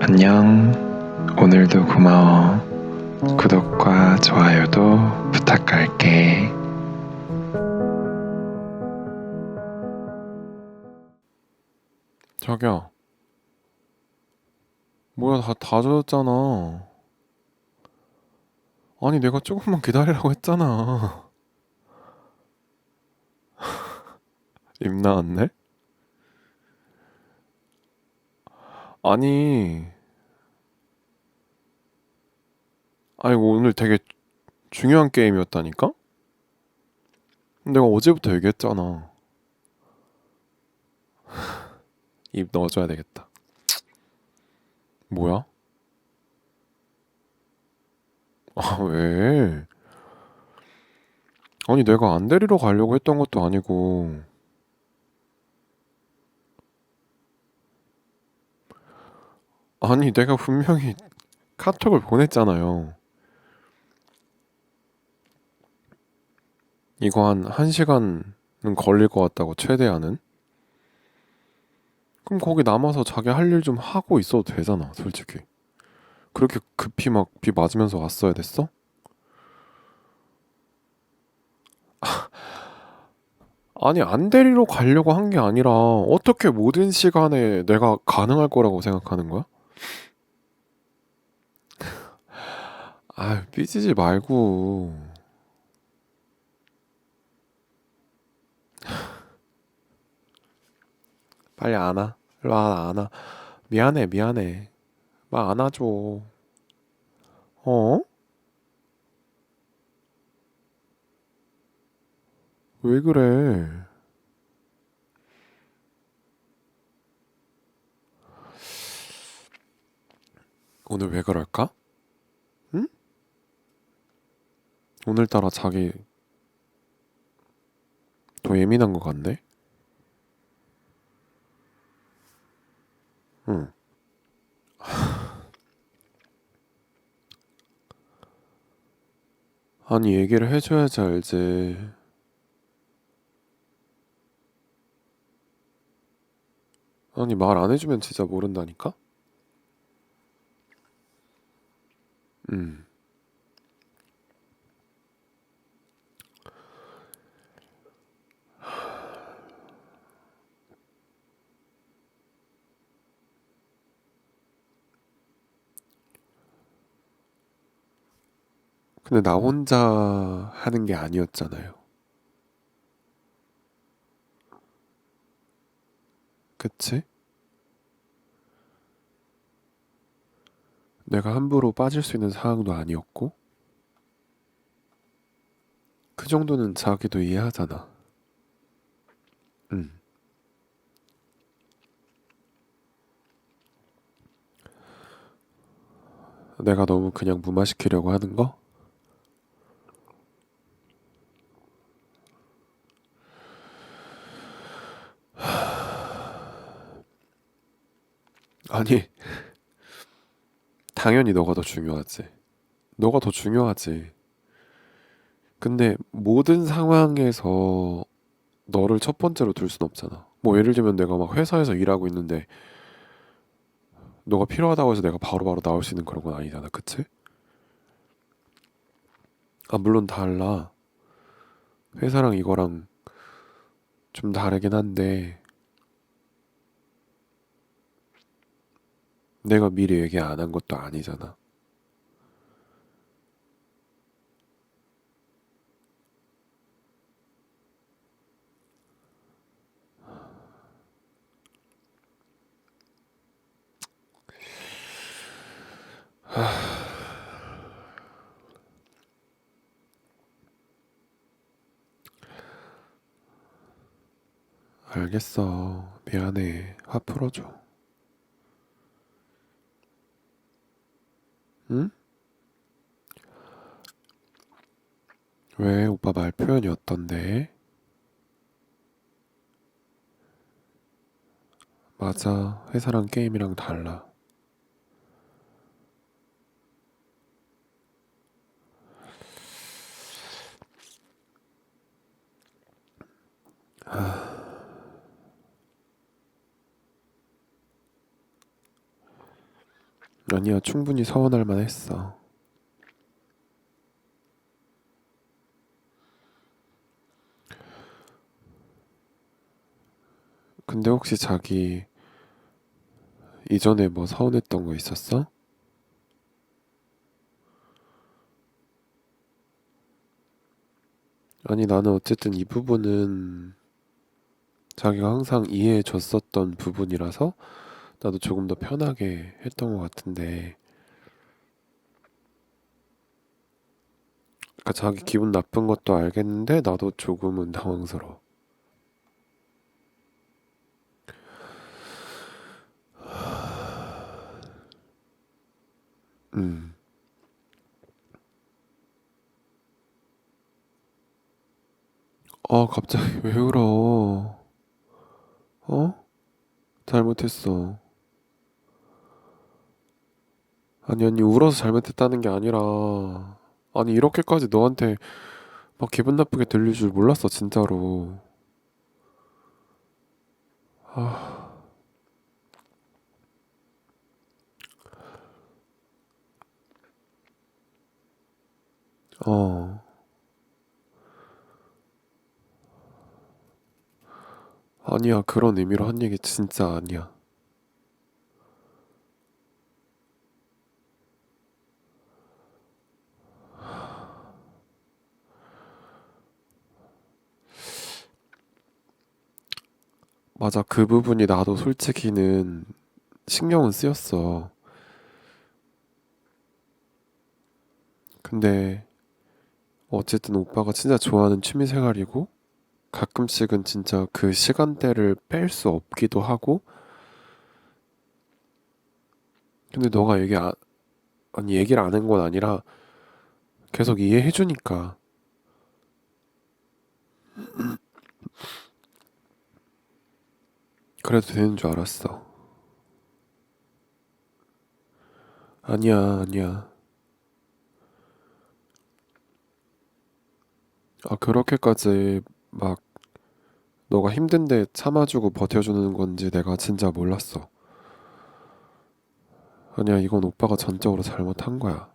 안녕. 오늘도 고마워. 구독과 좋아요도 부탁할게. 자기야. 뭐야, 다, 다 젖었잖아. 아니, 내가 조금만 기다리라고 했잖아. 입 나왔네? 아니, 아니, 오늘 되게 중요한 게임이었다니까? 내가 어제부터 얘기했잖아. 입 넣어줘야 되겠다. 뭐야? 아, 왜? 아니, 내가 안 데리러 가려고 했던 것도 아니고. 아니, 내가 분명히 카톡을 보냈잖아요. 이거 한 1시간은 걸릴 것 같다고, 최대한은. 그럼 거기 남아서 자기 할 일 좀 하고 있어도 되잖아, 솔직히. 그렇게 급히 막 비 맞으면서 왔어야 됐어? 아니, 안 데리러 가려고 한 게 아니라 어떻게 모든 시간에 내가 가능할 거라고 생각하는 거야? 아, 삐지지 말고. 빨리 안아. 일로 와, 안아. 미안해, 미안해. 막 안아줘. 어? 왜 그래? 오늘 왜 그럴까? 응? 오늘따라 자기 더 예민한 것 같네? 응. 아니, 얘기를 해줘야지 알지. 아니, 말 안 해주면 진짜 모른다니까? 음. 근데 나 혼자 하는 게 아니었잖아요. 그치? 내가 함부로 빠질 수 있는 상황도 아니었고, 그 정도는 자기도 이해하잖아. 응. 내가 너무 그냥 무마시키려고 하는 거? 아니, 당연히 너가 더 중요하지. 너가 더 중요하지. 근데 모든 상황에서 너를 첫 번째로 둘 순 없잖아. 뭐 예를 들면 내가 막 회사에서 일하고 있는데 너가 필요하다고 해서 내가 바로바로 나올 수 있는 그런 건 아니잖아. 그치? 아, 물론 달라. 회사랑 이거랑 좀 다르긴 한데 내가 미리 얘기 안 한 것도 아니잖아. 알겠어. 미안해. 화 풀어줘. 응? 왜 오빠 말 표현이 어떤데? 맞아. 회사랑 게임이랑 달라. 아니야, 충분히 서운할 만했어. 근데 혹시 자기 이전에 뭐 서운했던 거 있었어? 아니, 나는 어쨌든 이 부분은 자기가 항상 이해해 줬었던 부분이라서 나도 조금 더 편하게 했던 것 같은데, 그러니까 자기 기분 나쁜 것도 알겠는데 나도 조금은 당황스러워. 음, 아, 갑자기 왜 울어? 어? 잘못했어. 아니, 아니, 울어서 잘못했다는 게 아니라, 아니, 이렇게까지 너한테 막 기분 나쁘게 들릴 줄 몰랐어, 진짜로. 아, 어, 아니야, 그런 의미로 한 얘기 진짜 아니야. 맞아, 그 부분이 나도 솔직히는 신경은 쓰였어. 근데 어쨌든 오빠가 진짜 좋아하는 취미 생활이고 가끔씩은 진짜 그 시간대를 뺄 수 없기도 하고 근데 너가 얘기 안, 아니 얘기를 안 한 건 아니라 계속 이해해 주니까 그래도 되는 줄 알았어. 아니야, 아니야. 아, 그렇게까지 막 너가 힘든데 참아주고 버텨주는 건지 내가 진짜 몰랐어. 아니야, 이건 오빠가 전적으로 잘못한 거야.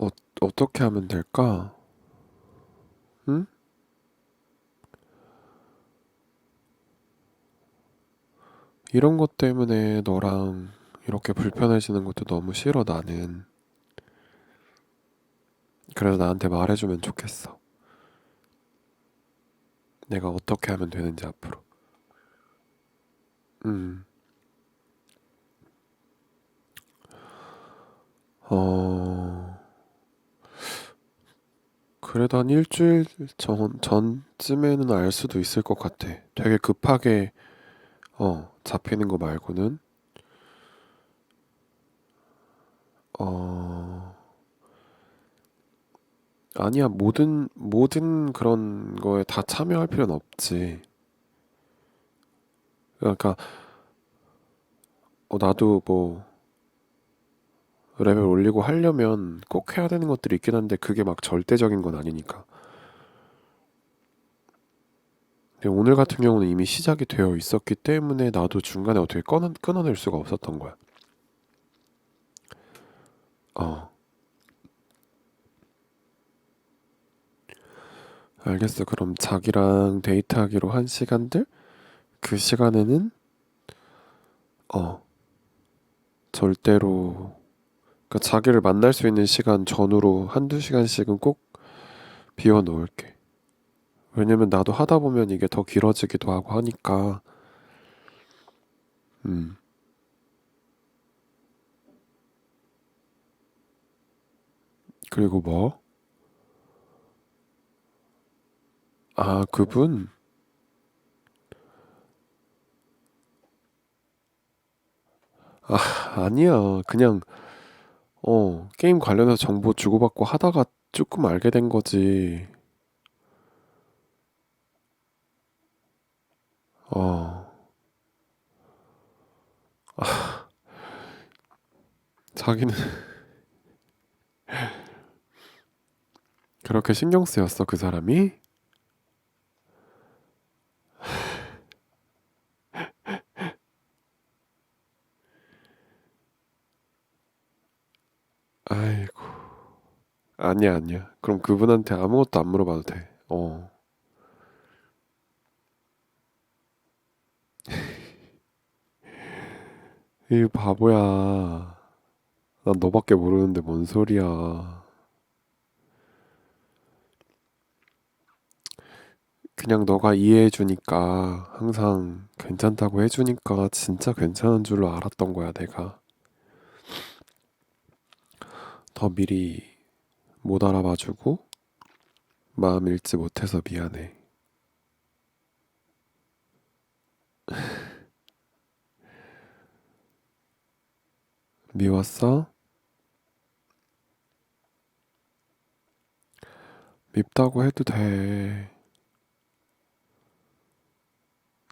어, 어떻게 하면 될까? 응? 이런 것 때문에 너랑 이렇게 불편해지는 것도 너무 싫어, 나는. 그래서 나한테 말해주면 좋겠어. 내가 어떻게 하면 되는지 앞으로. 음, 어, 그래도 한 일주일 전, 전쯤에는 알 수도 있을 것 같아. 되게 급하게, 어, 잡히는 거 말고는, 어, 아니야, 모든, 모든 그런 거에 다 참여할 필요는 없지. 그러니까, 어, 나도 뭐, 레벨 올리고 하려면 꼭 해야 되는 것들이 있긴 한데, 그게 막 절대적인 건 아니니까. 근데 오늘 같은 경우는 이미 시작이 되어 있었기 때문에 나도 중간에 어떻게 끊어, 끊어낼 수가 없었던 거야. 어, 알겠어. 그럼 자기랑 데이트하기로 한 시간들? 그 시간에는, 어, 절대로, 그러니까 자기를 만날 수 있는 시간 전후로 한두 시간씩은 꼭 비워 놓을게. 왜냐면 나도 하다 보면 이게 더 길어지기도 하고 하니까, 음, 그리고 뭐? 아, 그분? 아, 아니야. 그냥, 어, 게임 관련해서 정보 주고받고 하다가 조금 알게 된 거지. 어, 자기는, 그렇게 신경 쓰였어, 그 사람이? 아이고. 아니야, 아니야. 그럼 그분한테 아무것도 안 물어봐도 돼. 어. 이 바보야. 난 너밖에 모르는데 뭔 소리야. 그냥 너가 이해해주니까 항상 괜찮다고 해주니까 진짜 괜찮은 줄로 알았던 거야, 내가. 더 미리 못 알아봐주고 마음 읽지 못해서 미안해. 미웠어? 밉다고 해도 돼.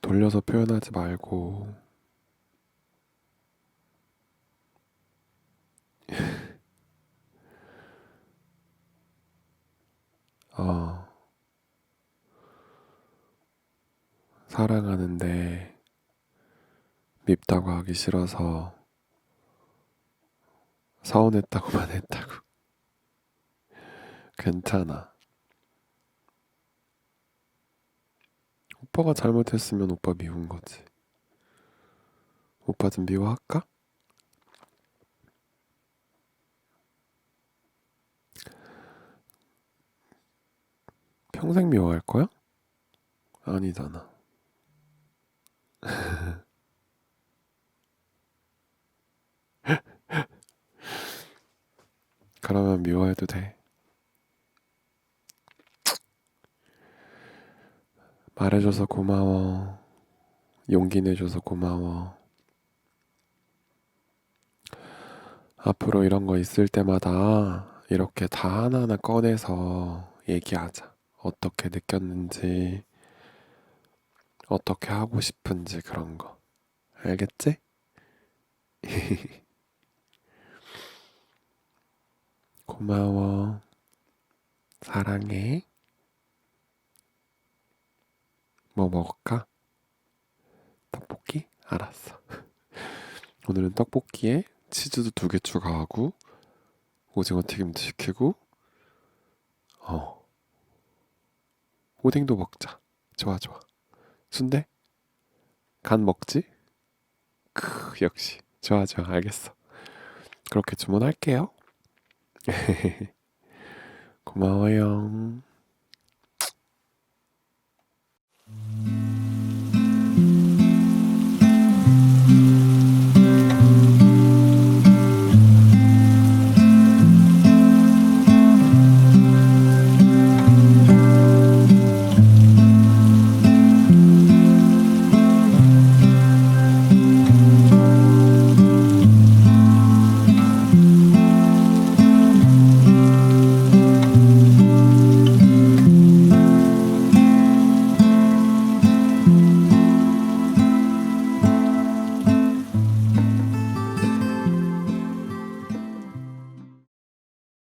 돌려서 표현하지 말고. 어, 사랑하는데 밉다고 하기 싫어서 서운했다고만 했다고. 괜찮아. 오빠가 잘못했으면 오빠 미운 거지. 오빠 좀 미워할까? 평생 미워할 거야? 아니잖아. 그러면 미워해도 돼. 말해줘서 고마워. 용기 내줘서 고마워. 앞으로 이런 거 있을 때마다 이렇게 다 하나하나 꺼내서 얘기하자. 어떻게 느꼈는지, 어떻게 하고 싶은지 그런 거. 알겠지? 고마워. 사랑해. 뭐 먹을까? 떡볶이? 알았어. 오늘은 떡볶이에 치즈도 두 개 추가하고 오징어 튀김도 시키고 어 오뎅도 먹자. 좋아 좋아. 순대? 간 먹지? 크 역시 좋아 좋아 알겠어. 그렇게 주문할게요. 고마워요.